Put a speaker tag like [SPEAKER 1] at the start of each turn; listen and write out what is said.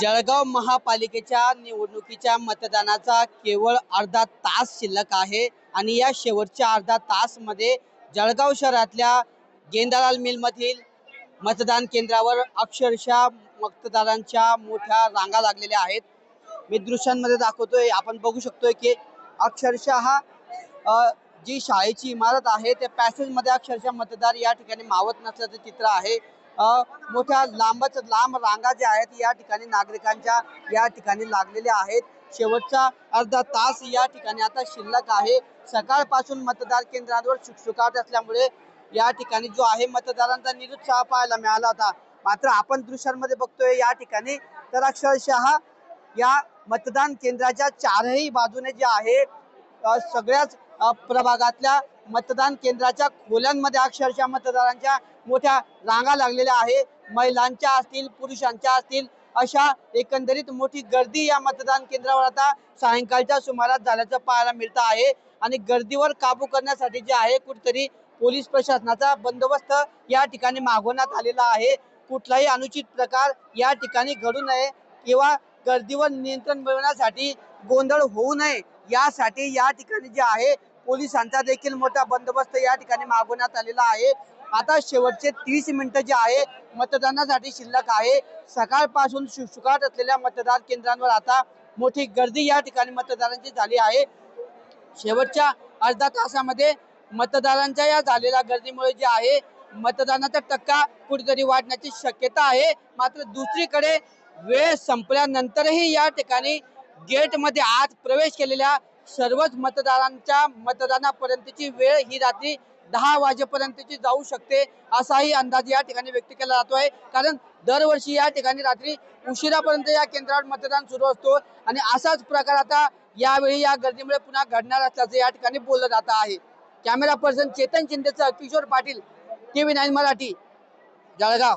[SPEAKER 1] जळगाव महापालिकेच्या निवडणुकीच्या मतदानाचा केवळ अर्धा तास शिल्लक आहे आणि या शेवटच्या अर्धा तासमध्ये जळगाव शहरातल्या गेंदालाल मिलमधील मतदान केंद्रावर अक्षरशः मतदारांच्या मोठ्या रांगा लागलेल्या आहेत. मी दृश्यांमध्ये दाखवतोय. आपण बघू शकतोय की अक्षरशः जी शाळेची इमारत आहे त्या पॅसेजमध्ये अक्षरशः मतदार या ठिकाणी मावत नसल्याचं चित्र आहे. मोठ्या लांबच लांब रांगा ज्या आहेत या ठिकाणी नागरिकांच्या या ठिकाणी लागलेल्या आहेत. शेवटचा अर्धा तास या ठिकाणी आता शिल्लक आहे. सकाळपासून मतदार केंद्रांवर शुकशुकाट असल्यामुळे या ठिकाणी जो आहे मतदारांचा निरुत्साह पाहायला मिळाला होता. मात्र आपण दृश्यांमध्ये बघतोय या ठिकाणी तर अक्षरशः या मतदान केंद्राच्या चारही बाजूने जे आहे सगळ्याच प्रभागातल्या मतदान केंद्राच्या खोल्यांमध्ये अक्षरशः मतदारांच्या मोठ्या रांगा लागलेल्या आहे. महिलांच्या असतील पुरुषांच्या असतील अशा एकंदरीत मोठी गर्दी या मतदान केंद्रावर आता सायंकाळच्या सुमारास झाल्याचं पाहायला मिळतं आहे. आणि गर्दीवर काबू करण्यासाठी जे आहे कुठेतरी पोलीस प्रशासनाचा बंदोबस्त या ठिकाणी मागवण्यात आलेला आहे. कुठलाही अनुचित प्रकार या ठिकाणी घडू नये किंवा गर्दीवर नियंत्रण मिळवण्यासाठी गोंधळ होऊ नये. यासाठी या ठिकाणी जे आहे पोलिसांचा देखील मोठा बंदोबस्त या ठिकाणी मागवण्यात आलेला आहे. आता शेवटचे तीस मिनिटं जे आहे मतदानासाठी शिल्लक आहे. सकाळपासून शुकशुकाट असलेल्या मतदान केंद्रांवर आता मोठी गर्दी या ठिकाणी मतदारांची झाली आहे. शेवटच्या अर्धा तासामध्ये मतदारांच्या या झालेल्या गर्दीमुळे जे आहे मतदानाचा टक्का कुठेतरी वाढण्याची शक्यता आहे. मात्र दुसरीकडे वेळ संपल्यानंतरही या ठिकाणी गेटमध्ये आज प्रवेश केलेल्या सर्वच मतदारांच्या मतदानापर्यंतची वेळ ही रात्री दहा वाजेपर्यंतची जाऊ शकते असाही अंदाज या ठिकाणी व्यक्त केला जातो आहे कारण दरवर्षी या ठिकाणी रात्री उशिरापर्यंत या केंद्रावर मतदान सुरू असतो आणि असाच प्रकार आता यावेळी या गर्दीमुळे पुन्हा घडणार असल्याचं या ठिकाणी बोललं जात आहे. कॅमेरा पर्सन चेतन शिंदेसह किशोर पाटील टीव्ही नाईन मराठी जळगाव.